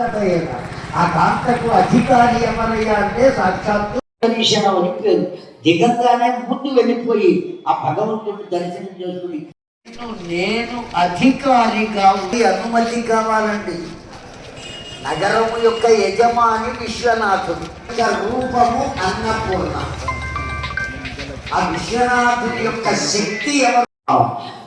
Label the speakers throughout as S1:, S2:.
S1: ఆ కాంతకు అధికారి ఎవరయ్యా అంటే సాక్షాత్తు
S2: పేరు దిగంగానే ముందు వెళ్ళిపోయి ఆ భగవంతుడిని దర్శనం చేసుకుని
S1: నేను- అధికారిగా అనుమతి కావాలండి. నగరము యొక్క యజమాని విశ్వనాథుడు. రూపము అన్నపూర్ణ. ఆ విశ్వనాథుని యొక్క శక్తి ఎవరు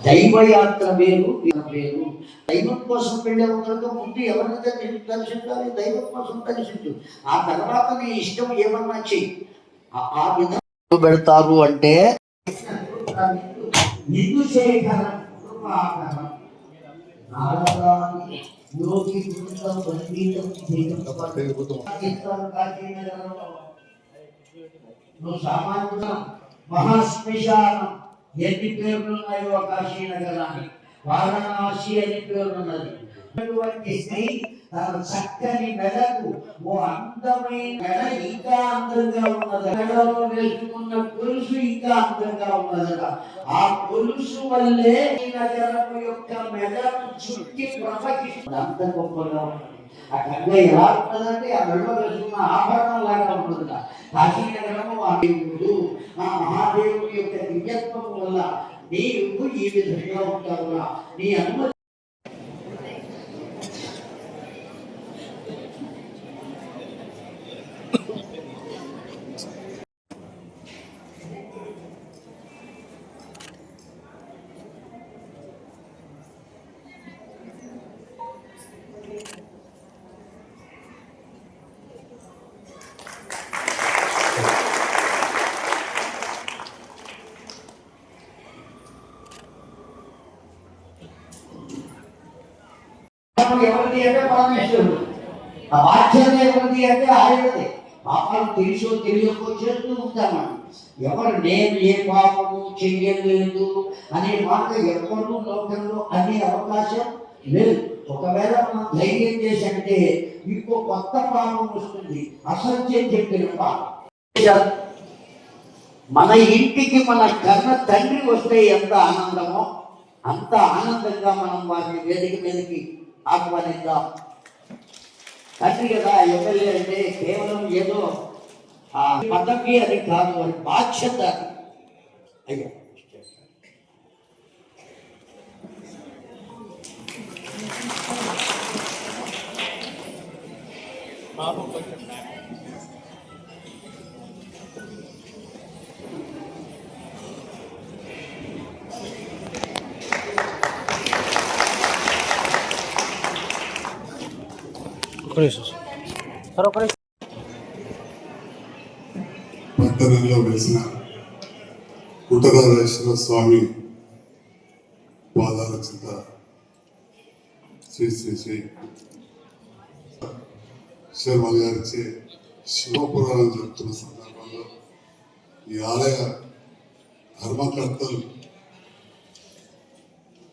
S2: దైవయాత్ర వేరు వేరు దైవం కోసం వెళ్ళే కనుక ముందు ఎవరినైతే నేను కలిసి ఉండాలి దైవం కోసం దర్శించు ఆ తర్వాత నీ ఇష్టం ఏమన్నా చెయ్యి. ఆ- విధంగా పెడతారు అంటే నిన్ను శేఖరం నువ్వు సామాన్యుల మహాశ్మశానం ఎన్ని పేర్లు ఉన్నాయో కాశీ నగరానికి వారణాసి అని పేరున్నది అటువంటి స్త్రీ తన చక్కని మెడకు ఓ అందమైన మెడ ఇంకా అందంగా ఉన్నది మెడలో వేసుకున్న గొలుసు ఇంకా అందంగా ఉన్నదట. ఆ గొలుసు వల్లే ఈ నగరము యొక్క మెడను చుట్టి ప్రపంచం అంత గొప్పగా ఉన్నది. ఆ కన్య ఎలా ఉంటుందంటే ఆ మెడలో వేసుకున్న ఆభరణం లాగా ఉంటుందట కాశీ నగరము ఆ దేవుడు ఆ మహాదేవుడి యొక్క దివ్యత్వం వల్ల నీవు ఈ విధంగా ఉంటావురా. నీ అనుమతి అంటే ఆ బాధ్యత ఎవరిది అంటే ఆయనది. పాపాలు తెలుసో తెలియకో చేస్తూ ఉంటాం ఎవరు నేను ఏ పాపము చెయ్యలేదు అనే మాట ఎవరు లోకంలో అనే అవకాశం లేదు. ఒకవేళ మనం ధైర్యం చేసంటే అంటే ఇంకో కొత్త పాపం వస్తుంది. అసత్యం చెప్పిన పాపం. మన ఇంటికి మన కన్న తండ్రి వస్తే ఎంత ఆనందమో అంత ఆనందంగా మనం వారిని వేదిక మీదకి ఆహ్వానిద్దాం. తండ్రి కదా ఎమ్మెల్యే అంటే కేవలం ఏదో ఆ పదవి అది కాదు అది బాధ్యత. అయ్యా.
S3: పట్టణంలో వేసిన కుటరాజేశ్వర స్వామి పాదాల చింత శ్రీ శ్రీ శ్రీ శర్మ గారిచే శివపురాణం జరుపుతున్న సందర్భంలో ఈ ఆలయ ధర్మకర్తలు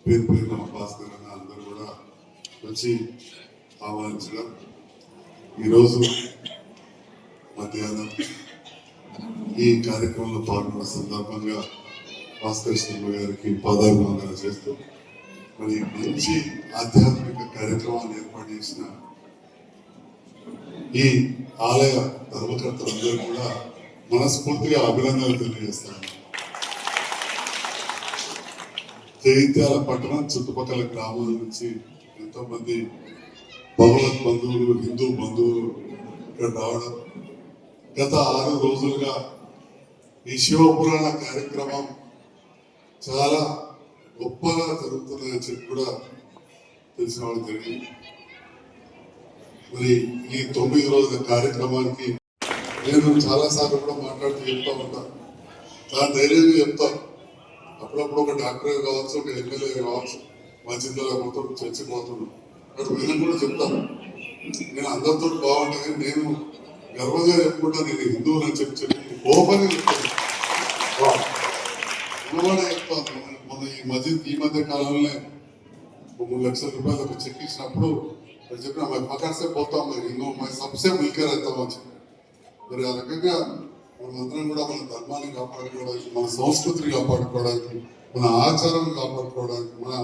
S3: పేరు పేరు భాస్కర్ అందరూ కూడా వచ్చి ఆహ్వానించడం. ఈరోజు మధ్యాహ్నం ఈ కార్యక్రమంలో పాల్గొన్న సందర్భంగా భాస్కర్ శర్మ గారికి పాదాభివందన చేస్తూ మరి మంచి ఆధ్యాత్మిక కార్యక్రమాన్ని ఏర్పాటు చేసిన ఈ ఆలయ ధర్మకర్తలందరూ కూడా మనస్ఫూర్తిగా అభినందనలు తెలియజేస్తాను జగిత్యాల పట్టణం చుట్టుపక్కల గ్రామాల నుంచి ఎంతో మంది భగవత్ బంధువులు హిందూ బంధువులు ఇక్కడ రావడం గత ఆరు రోజులుగా ఈ శివపురాణ కార్యక్రమం చాలా గొప్పగా జరుగుతుందని చెప్పి కూడా తెలిసిన వాళ్ళు జరిగింది మరి ఈ తొమ్మిది రోజుల కార్యక్రమానికి నేను చాలా సార్లు కూడా మాట్లాడుతూ చెప్తా ఉంటా. నా ధైర్యంగా చెప్తా. అప్పుడప్పుడు ఒక డాక్టర్ కావచ్చు ఒక ఎమ్మెల్యే కావచ్చు మా జిల్లాలో పోతాడు చచ్చిపోతున్నాం అక్కడ మీరు కూడా చెప్తాను. నేను అందరితో బాగుంటుంది నేను గర్వంగా చెప్పుకుంటా నేను హిందువుని అని చెప్పి చెప్పి ఓపెన్ చెప్తాను. చెప్తాను మన ఈ మధ్య ఈ మధ్య కాలంలో మూడు లక్షల రూపాయలు ఒక చెక్ ఇచ్చినప్పుడు మరి చెప్పిన మరి పక్కసే పోతాం మరి ఇంకో మరి సబ్సే మిల్కర్ అవుతాం అని చెప్పి. మరి ఆ రకంగా మనందరం కూడా మన ధర్మాన్ని కాపాడుకోవడానికి మన సంస్కృతిని కాపాడుకోవడానికి మన ఆచారాన్ని కాపాడుకోవడానికి మన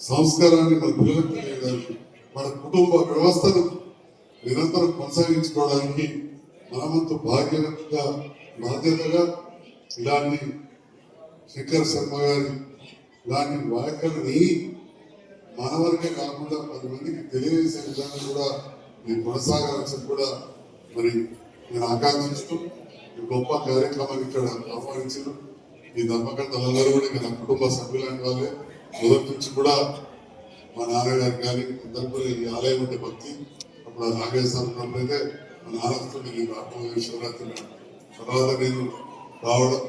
S3: సంస్కారాన్ని మన పిల్లలకు తెలియడానికి మన కుటుంబ వ్యవస్థను నిరంతరం కొనసాగించుకోవడానికి మనమంత భాగ్యంగా బాధ్యతగా ఇలాంటి శంకర్ శర్మ గారి ఇలాంటి వ్యాఖ్యలని మన వరకే కాకుండా పది మందికి తెలియజేసే విధంగా కూడా నేను కొనసాగాల్సి కూడా మరి నేను ఆకాంక్షిస్తూ ఈ గొప్ప కార్యక్రమాన్ని ఇక్కడ ఆహ్వానించారు ఈ ధర్మకర్తలందరూ కూడా నా కుటుంబ సభ్యులైన వాళ్ళే. మొదటి నుంచి కూడా మా నాన్నగారు కానీ అందరూ కూడా ఈ ఆలయం అంటే భక్తి అప్పుడు ఆ నాగేశ్వరం ఉన్నప్పుడైతే మా నాన్నతో నేను రాకపోయే శివరాత్రి తర్వాత నేను రావడం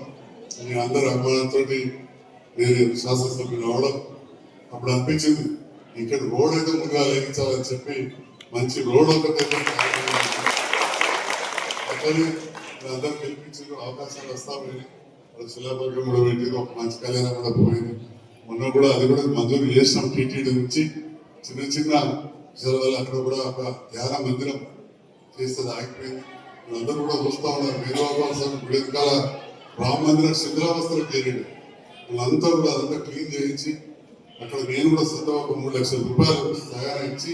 S3: మీ అందరి అభిమానంతో నేను శాసనసభ్యులు రావడం అప్పుడు అనిపించింది ఇక్కడ రోడ్ అయితే ముందుగా లేగించాలని చెప్పి మంచి రోడ్ ఒకటి అక్కడే అందరూ గెలిపించారు అవకాశాలు వస్తామని శిలాపర్గం కూడా పెట్టింది ఒక మంచి కళ్యాణం కూడా పోయింది. మొన్న కూడా అది కూడా మంజూరు చేసినాం టీటీడీ నుంచి. చిన్న చిన్న సెలవులు అక్కడ కూడా ఒక ధ్యాన మందిరం చేస్తే ఆగిపోయింది. అందరూ కూడా చూస్తూ ఉన్నారు. మేధావాసం వెనకాల రామ మందిరం శిథిలావస్థలు చేరింది. వాళ్ళంతా కూడా అదంతా క్లీన్ చేయించి అక్కడ నేను కూడా సొంతంగా ఒక మూడు లక్షల రూపాయలు సహాయం ఇచ్చి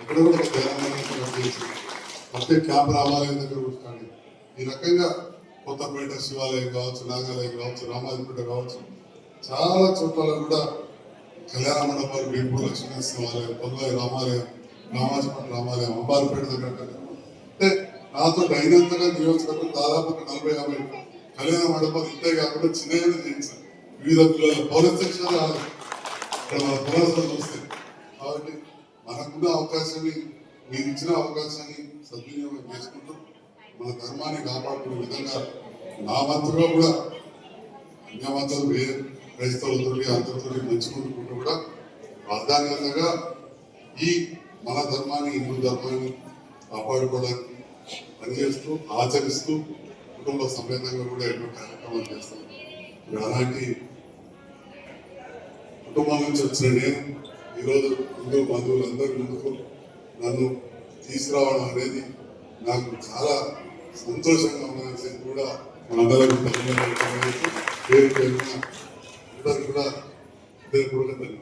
S3: అక్కడ కూడా ఒక ధ్యాన మందిరం ఏర్పాటు చేసి క్యాంప్ రామాలయం దగ్గర కూడా ఈ రకంగా కొత్తపేట శివాలయం కావచ్చు నాగాలయం కావచ్చు రామాజపేట కావచ్చు చాలా చోట్ల కూడా కళ్యాణ మండపాలు వేపూర్ లక్ష్మీనరసింహ ఆలయం పొంగాయి రామాలయం రామాజపేట రామాలయం అంబారిపేట దగ్గర అంటే నాతో అయినంతగా నియోజకవర్గం దాదాపు ఒక నలభై యాభై కళ్యాణ మండపాలు ఇంతే కాకుండా చిన్నగా చేయించాను వివిధ పిల్లల పౌర ఇక్కడ మన చూస్తే కాబట్టి మనకున్న అవకాశాన్ని మీరు ఇచ్చిన అవకాశాన్ని సద్వినియోగం చేసుకుంటూ మన ధర్మాన్ని కాపాడుకునే విధంగా నా మంత్రుగా కూడా అన్యమంతులు వేరు. క్రైస్తవులతో అందరితో మంచుకుంటుకుంటూ కూడా ప్రాధాన్యతగా ఈ మన ధర్మాన్ని హిందూ ధర్మాన్ని కాపాడుకోవడానికి పనిచేస్తూ ఆచరిస్తూ కుటుంబ సమేతంగా కూడా ఎన్నో కార్యక్రమాలు చేస్తాం. అలాంటి కుటుంబం నుంచి వచ్చిన నేను ఈరోజు హిందూ బంధువులందరి ముందుకు నన్ను తీసుకురావడం అనేది నాకు చాలా సంతోషంగా ఉన్నదని కూడా మనందరం పేరు పేరున అందరూ కూడా హృదయపూర్వక